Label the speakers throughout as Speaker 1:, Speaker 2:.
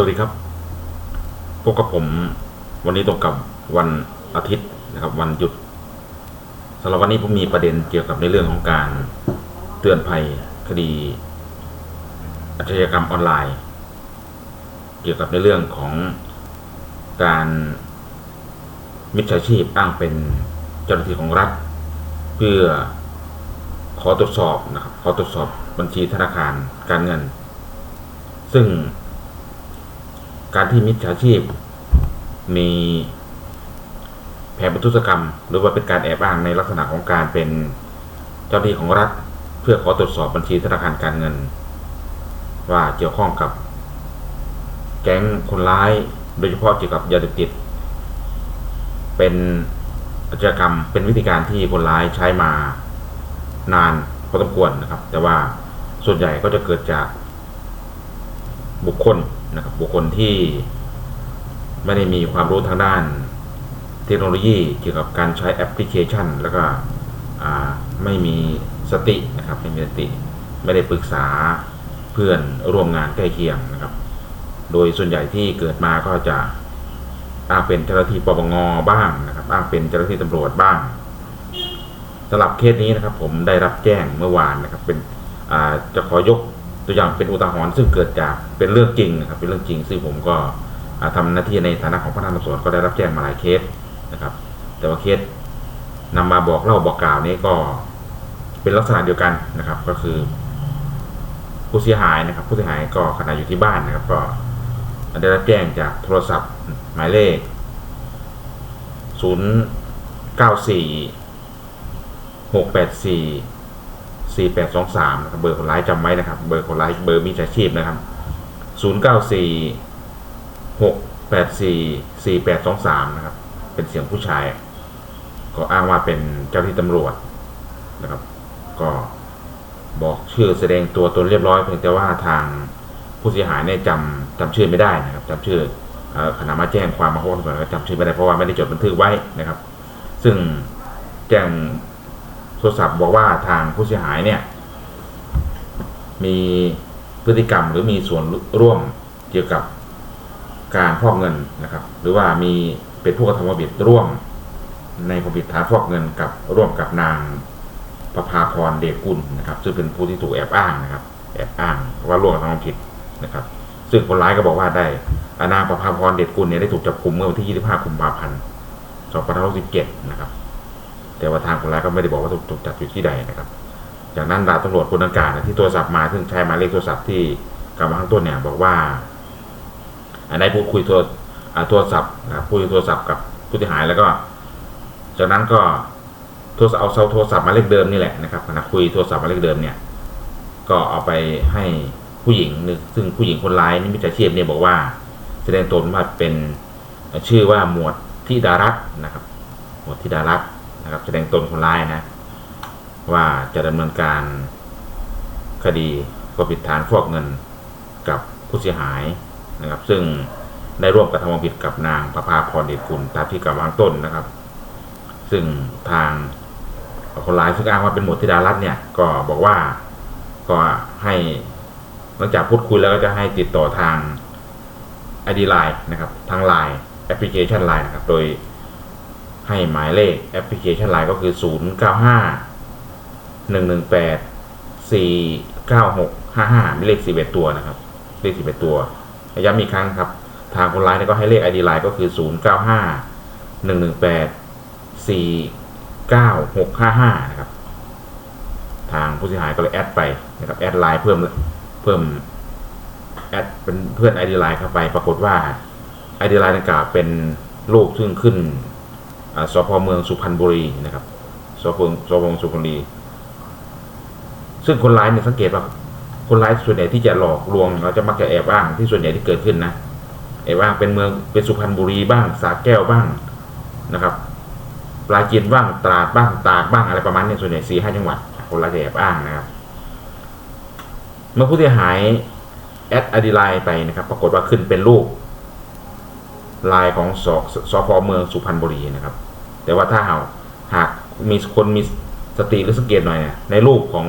Speaker 1: วัสดีครับ พบกับผมวันนี้ตรงกับวันอาทิตย์นะครับ วันหยุดสำหรับวันนี้ผมมีประเด็นเกี่ยวกับในเรื่องของการเตือนภัยคดีอาชญากรรมออนไลน์ เกี่ยวกับในเรื่องของการมิจฉาชีพอ้างเป็นเจ้าหน้าที่ของรัฐ เพื่อขอตรวจสอบนะครับขอตรวจสอบบัญชีธนาคารการเงิน ซึ่ง การที่มิจฉาชีพ มีแผนประทุษกรรม หรือว่าเป็นการแอบอ้างในลักษณะของการเป็นเจ้าหน้าที่ของรัฐ เพื่อขอตรวจสอบบัญชีธนาคารการเงิน ว่าเกี่ยวข้องกับ แก๊งคนร้าย โดยเฉพาะเกี่ยวกับยาเสพติด เป็นอาชญากรรมเป็นวิธีการที่คนร้ายใช้มานานพอสมควรนะครับ แต่ว่าส่วนใหญ่ก็จะเกิดจากบุคคล นะครับบุคคลที่ไม่ได้มีความรู้ทางด้านเทคโนโลยีเกี่ยวกับการใช้แอปพลิเคชัน แล้วก็ไม่มีสตินะครับไม่มีสติ ไม่ได้ปรึกษาเพื่อนร่วมงานใกล้เคียงนะครับ โดยส่วนใหญ่ที่เกิดมาก็จะอ้างเป็นเจ้าหน้าที่ปปงบ้างนะครับอ้างเป็นเจ้าหน้าที่ตำรวจบ้างสำหรับเคสนี้นะครับผมได้รับแจ้งเมื่อวานนะครับเป็นจะขอยก ตัวอย่างเป็นอุทาหรณ์ซึ่งเกิดจากเป็นเรื่องจริงนะครับ เป็นเรื่องจริงซึ่งผมก็อ่าทำหน้าที่ในฐานะของพนักงานสอบสวนก็ได้รับแจ้งมาหลายเคสนะครับ แต่ว่าเคสนำมาบอกเล่าบอกกล่าวนี้ก็เป็นลักษณะเดียวกันนะครับ ก็คือ ผู้เสียหายนะครับ ผู้เสียหายก็ขณะอยู่ที่บ้านนะครับ ก็ได้รับแจ้งจากโทรศัพท์หมายเลข 094 684 สี่แปดสองสามเบอร์คนร้ายจำไว้นะครับ เบอร์คนร้ายเบอร์มิจฉาชีพนะครับศูนย์เก้าสี่หกแปดสี่สี่แปดสองสามนะครับ เป็นเสียงผู้ชาย ก็อ้างว่าเป็นเจ้าที่ตำรวจนะครับ ก็บอกชื่อแสดงตัวตนเรียบร้อยเพียงแต่ว่าทางผู้เสียหายเนี่ยจำจำชื่อไม่ได้นะครับจำชื่อขณะมาแจ้งความมาพบตำรวจก็จำชื่อไม่ได้เพราะว่าไม่ได้จดบันทึกไว้นะครับ ซึ่งแจ้ง โทรศัพท์บอกว่าทางผู้เสียหายเนี่ย มีพฤติกรรมหรือมีส่วนร่วมเกี่ยวกับการฟอกเงินนะครับ หรือว่ามีเป็นผู้กระทำความผิดร่วม ในความผิดฐานฟอกเงินกับร่วมกับนางประภาพรเดชกุลนะครับ ซึ่งเป็นผู้ที่ถูกแอบอ้างนะครับ แอบอ้างว่าร่วมกระทำความผิดนะครับ ซึ่งคนร้ายก็บอกว่าได้นางประภาพรเดชกุลเนี่ยได้ถูกจับกุมเมื่อวันที่ 25 กุมภาพันธ์ 2567 นะครับ แต่ว่าทางคนร้ายก็ไม่ได้บอกว่าถูกจับอยู่ที่ใดนะครับ จากนั้นดาบตำรวจคนดังกล่าวที่โทรศัพท์มาซึ่งใช้หมายเลขโทรศัพท์ที่กล่าวมาข้างต้นเนี่ยบอกว่าอันได้พูดคุยโทรโทรศัพท์นะพูดคุยโทรศัพท์กับผู้เสียหายแล้วก็ จากนั้นก็โทรศัพท์เอาโทรศัพท์หมายเลขเดิมนี่แหละนะครับขณะคุยโทรศัพท์หมายเลขเดิมเนี่ย ก็เอาไปให้ผู้หญิงนึงซึ่งผู้หญิงคนร้ายนี่มิจฉาชีพเนี่ยบอกว่า แสดงตนว่าเป็นชื่อว่าหมวดทิดารัตน์นะครับ หมวดทิดารัตน์ นะครับ แสดงตนคนร้ายนะ ว่าจะดำเนินการคดีความผิดฐานฟอกเงินกับผู้เสียหายนะครับ ซึ่งได้ร่วมกระทำความผิดกับนางประภาพรเดชกุลตามที่กล่าววางต้นนะครับ ซึ่งทางคนร้ายซึ่งอ้างว่าเป็นหมวดธิดารัตน์เนี่ย ก็บอกว่าก็ให้หลังจากพูดคุยแล้วก็จะให้ติดต่อทาง ID Line นะครับ ทาง Line แอปพลิเคชัน Line นะครับ โดย ให้หมายเลขแอปพลิเคชัน Line ก็คือ 0 9 5 1 1 8 4 9 6 5 5มีเลข 11 ตัวนะครับ เลข 11 ตัวย้ำอีกครั้งครับ ทางคนร้ายเนี่ยก็ให้เลข ID Line ก็คือ 0 9 5 1 1 8 4 9 6 5 5 นะครับ ทางผู้เสียหายก็เลยแอดไปนะครับแอดไลน์เพิ่มเพิ่มแอดเป็นเพื่อนไอดีไลน์เข้าไปปรากฏว่าไอดีไลน์ดังกล่าวเป็นรูปซึ่งขึ้น สพเมืองสุพรรณบุรีนะครับสพสพสุพรรณบุรี ซึ่งคนร้ายเนี่ยสังเกตว่าคนร้ายส่วนใหญ่ที่จะหลอกลวงเราจะมักจะแอบอ้างที่ส่วนใหญ่ที่เกิดขึ้นนะแอบอ้างเป็นเมืองเป็นสุพรรณบุรีบ้างสาแก้วบ้างนะครับปลาจีนบ้างตราดบ้างตากบ้างอะไรประมาณนี้ส่วนใหญ่สี่ห้าจังหวัดคนร้ายจะแอบอ้างนะครับ เมื่อผู้เสียหายแอดอดีไลน์ไปนะครับ ปรากฏว่าขึ้นเป็นรูป ลายของสสพเมืองสุพรรณบุรีนะครับ แต่ว่าถ้าหากหากมีคนมีสติหรือสังเกตหน่อยเนี่ยในรูปของ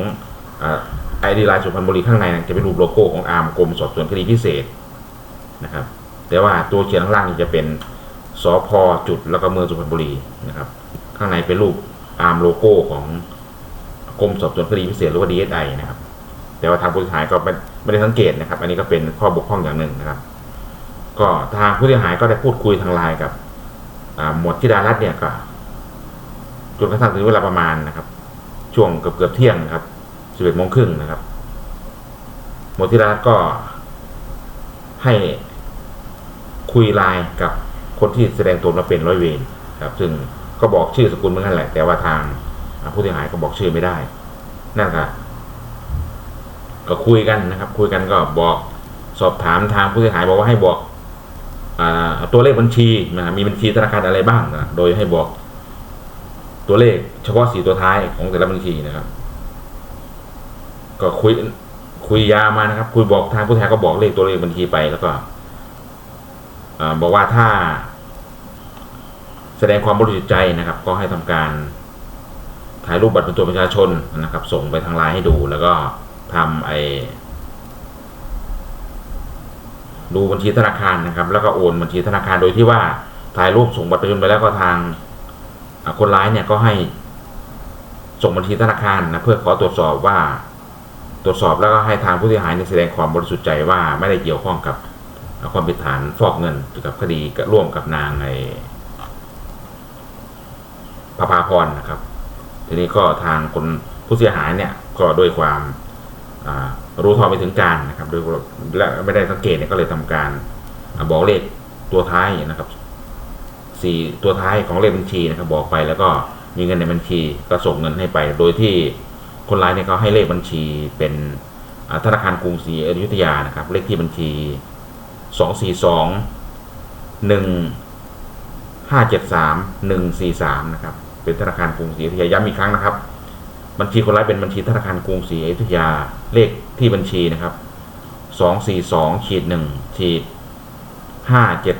Speaker 1: ไอดีไลน์สุพรรณบุรีข้างในจะเป็นรูปโลโก้ของอาร์มกรมสอบสวนคดีพิเศษนะครับ แต่ว่าตัวเขียนข้างล่างนี่จะเป็นสพจุดแล้วก็เมืองสุพรรณบุรีนะครับ ข้างในเป็นรูปอาร์มโลโก้ของกรมสอบสวนคดีพิเศษหรือว่า DSI นะครับ แต่ว่าทางผู้เสียหายก็ไม่ได้สังเกตนะครับ อันนี้ก็เป็นข้อบกพร่องอย่างหนึ่งนะครับ ก็ทางผู้เสียหายก็ได้พูดคุยทางไลน์กับหมวดธิดารัตน์เนี่ยก็จนกระทั่งถึงเวลาประมาณนะครับ ช่วงเกือบเกือบเที่ยงนะครับสิบเอ็ดโมงครึ่งนะครับ หมวดธิดารัตน์ก็ให้คุยไลน์กับคนที่แสดงตนว่าเป็นร้อยเวรครับ ซึ่งก็บอกชื่อสกุลเหมือนกันแหละ แต่ว่าทางผู้เสียหายก็บอกชื่อไม่ได้ นั่นก็ก็คุยกันนะครับ คุยกันก็บอกสอบถามทางผู้เสียหายบอกว่าให้บอก ตัวเลขบัญชีนะมีบัญชีธนาคารอะไรบ้างนะโดยให้บอกตัวเลขเฉพาะสี่ตัวท้ายของแต่ละบัญชีนะครับ ก็คุยคุยยามานะครับ คุยบอกทางผู้เสียหายก็บอกเลขตัวเลขบัญชีไปแล้วก็บอกว่าถ้าแสดงความบริสุทธิ์ใจนะครับ ก็ให้ทำการถ่ายรูปบัตรประจำตัวประชาชนนะครับ ส่งไปทางไลน์ให้ดู แล้วก็ทำไอ ดูบัญชีธนาคารนะครับ แล้วก็โอนบัญชีธนาคารโดยที่ว่าถ่ายรูปส่งบัตรประชาชนไปแล้วก็ทางคนร้ายเนี่ยก็ให้ส่งบัญชีธนาคารนะเพื่อขอตรวจสอบว่าตรวจสอบแล้วก็ให้ทางผู้เสียหายในแสดงความบริสุทธิ์ใจว่าไม่ได้เกี่ยวข้องกับความผิดฐานฟอกเงินเกี่ยวกับคดีร่วมกับนางในประภาพรนะครับ ทีนี้ก็ทางคนผู้เสียหายเนี่ยก็ด้วยความอ่า รู้เท่าไม่ถึงการนะครับโดยและไม่ได้สังเกตเนี่ยก็เลยทำการบอกเลขตัวท้ายนะครับสี่ตัวท้ายของเลขบัญชีนะครับ บอกไปแล้วก็มีเงินในบัญชีก็ส่งเงินให้ไป โดยที่คนร้ายเนี่ยเขาให้เลขบัญชีเป็นธนาคารกรุงศรีอยุธยานะครับ เลขที่บัญชีสองสี่สองหนึ่งห้าเจ็ดสามหนึ่งสี่สามนะครับ เป็นธนาคารกรุงศรีอยุธยาย้ำอีกครั้งนะครับ บัญชีคนร้ายเป็นบัญชีธนาคารกรุงศรีอยุธยาเลข ที่บัญชีนะครับสองสี่สองขีดหนึ่งขีดห้าเจ็ด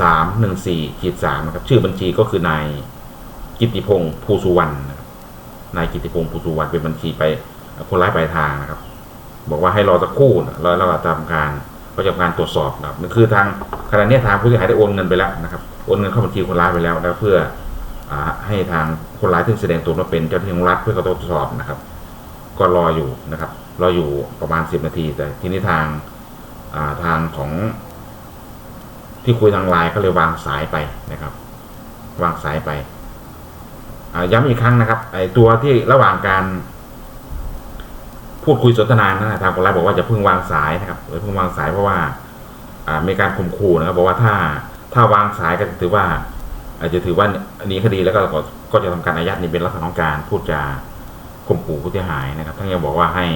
Speaker 1: สามหนึ่งสี่ขีดสามนะครับ ชื่อบัญชีก็คือนายกิติพงศ์ภูสุวรรณนะครับนายกิติพงศ์ภูสุวรรณเป็นบัญชีไปคนร้ายปลายทางนะครับ บอกว่าให้รอสักครู่นะรอแล้วก็ทำการก็จะทำการตรวจสอบนะครับนั่นคือทางขณะนี้ทางผู้เสียหายได้โอนเงินไปแล้วนะครับ โอนเงินเข้าบัญชีคนร้ายไปแล้วแล้วเพื่ออให้ทางคนร้ายที่แสดงตัวว่าเป็นเจ้าหน้าที่ของรัฐเพื่อเขาตรวจสอบนะครับ ก็รออยู่นะครับ เรออยู่ประมาณสิบนาที แต่ทีนี้ทางาทางของ ที่คุยทางไลน์ก็เลยวางสายไปนะครับ วางสายไปย้ำอีกครั้งนะครับไอตัวที่ระหว่างการ พูดคุยสนทนานะทางคนร้ายบอกว่าจะเพิ่งวางสายนะครับอย่าเพิ่งวางสายเพราะว่าามีการข่มขู่นะครับบอกว่าถ้าถ้าวางสายก็จะถือว่าอาจจะถือว่าหนีคดีแล้วก็ก็จะทำการอายัดนี่เป็นลักษณะของการพูดจาข่มขู่ผู้เสียหายนะครับทั้งยังบอกว่าให้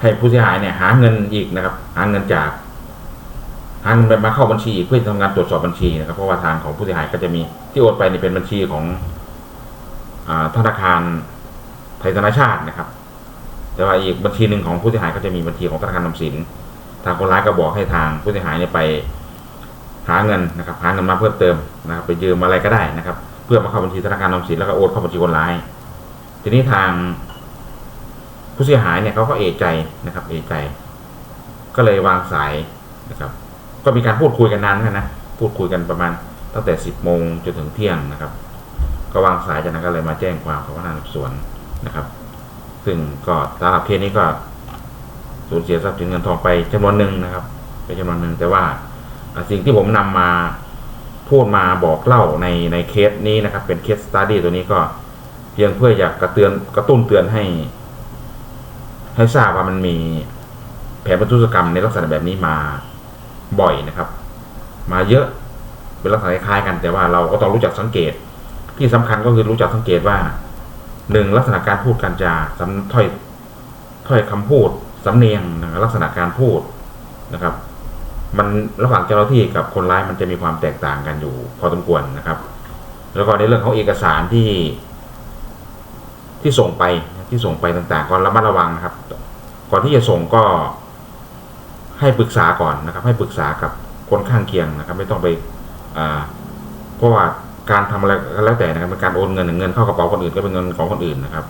Speaker 1: ให้ผู้เสียหายเนี่ยหาเงินอีกนะครับ หาเงินจากหาเงินไปมาเข้าบัญชีอีกเพื่อทำงานตรวจสอบบัญชีนะครับ เพราะว่าทางของผู้เสียหายก็จะมีที่โอนไปนี่เป็นบัญชีของอธนาคารไทยธนาชาตินะครับ แต่ว่าอีกบัญชีหนึ่งของผู้เสียหายก็จะมีบัญชีของธนาคารนำสิน ทางคนร้ายก็บอกให้ทางผู้เสียหายเนี่ยไปหาเงินนะครับ หาเงินมาเพิ่มเติมนะครับ ไปยืมอะไรก็ได้นะครับ เพื่อมาเข้าบัญชีธนาคารออมสินแล้วก็โอนเข้าบัญชีคนร้าย ทีนี้ทาง ผู้เสียหายเนี่ยเขาก็เอะใจนะครับ เอะใจ ก็เลยวางสายนะครับ ก็มีการพูดคุยกันนานนกันะพูดคุยกันประมาณตั้งแต่สิบโมงจนถึงเที่ยงนะครับ ก็วางสายจากนั้นก็เลยมาแจ้งความกับพนักงานสอบสวนนะครับ ซึ่งก็สำหรับเคสนี้ก็สูญเสียทรัพย์สินเงินทองไปจำนวนหนึ่งนะครับไปจำนวนหนึ่งแต่ว่าสิ่งที่ผมนำมาพูดมาบอกเล่าในในเคสนี้นะครับ เป็นเคสสต u d ดี้ตัวนี้ก็เพียงเพื่ออยากกระเตือนกระตุ้นเตือนให้ ให้ทราบว่ามันมีแผนประทุษกรรมในลักษณะแบบนี้มาบ่อยนะครับ มาเยอะเป็นลักษณะคล้ายๆกันแต่ว่าเราก็ต้องรู้จักสังเกต ที่สำคัญก็คือรู้จักสังเกตว่าหนึ่งลักษณะการพูดการจาสำถ้อยถ้อยคำพูดสำเนียงลักษณะการพูดนะครับ มันระหว่างเจ้าหน้าที่กับคนร้ายมันจะมีความแตกต่างกันอยู่พอสมควรนะครับ แล้วก็ในเรื่องของเอกสารที่ที่ส่งไป ที่ส่งไปต่างๆ ก็ระมัดระวังนะครับ ก่อนที่จะส่งก็ให้ปรึกษาก่อนนะครับ ให้ปรึกษากับคนข้างเคียงนะครับ ไม่ต้องไปอ่าเพราะว่าการทำอะไรก็แล้วแต่นะครับเป็นการโอนเงินเงินเข้ากระเป๋าคนอื่นก็เป็นเงินของคนอื่นนะครับ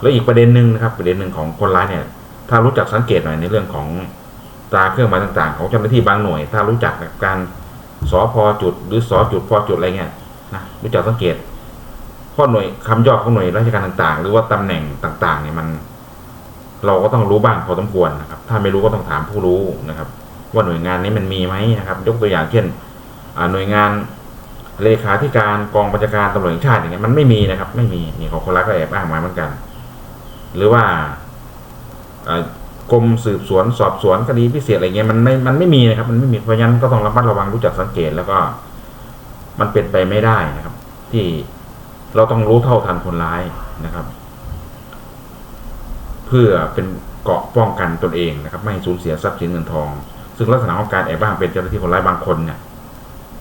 Speaker 1: แล้วอีกประเด็นหนึ่งนะครับ ประเด็นหนึ่งของคนร้ายเนี่ย ถ้ารู้จักสังเกตหน่อยในเรื่องของตราเครื่องหมายต่าง ๆ ของเจ้าหน้าที่บางหน่วย ถ้ารู้จักกับการสอพอจุดหรือสอจุดพอจุดอะไรเงี้ยนะรู้จักสังเกต ข้อหน่วยคำย่อของหน่วยราชการต่างๆ หรือว่าตำแหน่งต่างๆเนี่ยมัน เราก็ต้องรู้บ้างพอสมควรนะครับ ถ้าไม่รู้ก็ต้องถามผู้รู้นะครับ ว่าหน่วยงานนี้มันมีไหมนะครับ ยกตัวอย่างเช่นหน่วยงานเลขาธิการกองบัญชาการตำรวจแห่งชาติอย่างเงี้ยมันไม่มีนะครับ ไม่มีนี่ของคนรักก็แอบอ้างมาเหมือนกัน หรือว่าอ่ากรมสืบสวนสอบสวนคดีพิเศษอะไรเงี้ยมันไม่มันไม่มีนะครับ มันไม่มีเพราะฉะนั้นก็ต้องระมัดระวังรู้จักสังเกตแล้วก็ มันเป็นไปไม่ได้นะครับ ที่ เราต้องรู้เท่าทันคนร้ายนะครับ เพื่อเป็นเกาะป้องกันตนเองนะครับ ไม่สูญเสียทรัพย์สินเงินทอง ซึ่งลักษณะของการแอบอ้างเป็นเจ้าหน้าที่คนร้ายบางคนเนี่ย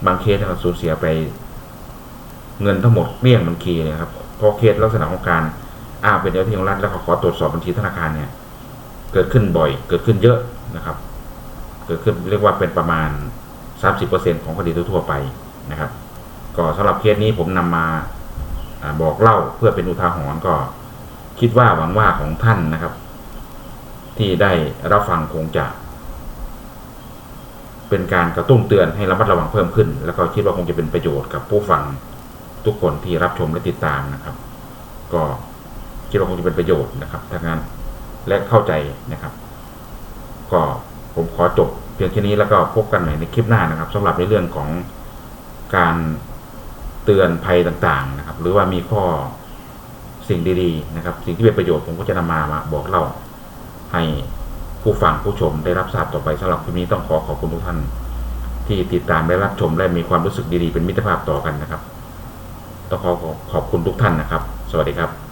Speaker 1: บางเคสเนี่ยสูญเสียไป เงินทั้งหมดเกลี้ยงบัญชีเลยครับเพราะเคสลักษณะของการอ้างเป็นเจ้าหน้าที่ของรัฐแล้วก็ขอตรวจสอบบัญชีธนาคารเนี่ย เกิดขึ้นบ่อย เกิดขึ้นเยอะนะครับ เกิดขึ้นเรียกว่าเป็นประมาณ 30%ของคดีทั่วไปนะครับ ก็สำหรับเคสนี้ผมนำมาอา บอกเล่าเพื่อเป็นอุทาหรณ์ก็คิดว่าหวังว่าของท่านนะครับ ที่ได้รับฟังคงจะ เป็นการกระตุ้นเตือนให้ระมัดระวังเพิ่มขึ้น แล้วก็คิดว่าคงจะเป็นประโยชน์กับผู้ฟังทุกคนที่รับชมและติดตามนะครับ ก็คิดว่าคงจะเป็นประโยชน์นะครับถ้างั้นและเข้าใจนะครับ ก็ผมขอจบเพียงแค่นี้แล้วก็พบกันใหม่ในคลิปหน้านะครับสำหรับในเรื่องของการ เตือนภัยต่างๆนะครับ หรือว่ามีข้อสิ่งดีๆนะครับ สิ่งที่เป็นประโยชน์ผมก็จะนำมามาบอกเล่าให้ผู้ฟังผู้ชมได้รับทราบต่อไปสำหรับคลิปนี้ต้องขอขอบคุณทุกท่าน ที่ติดตามและรับชมและมีความรู้สึกดีๆเป็นมิตรภาพต่อกันนะครับ ต้องขอขอบคุณทุกท่านนะครับ สวัสดีครับ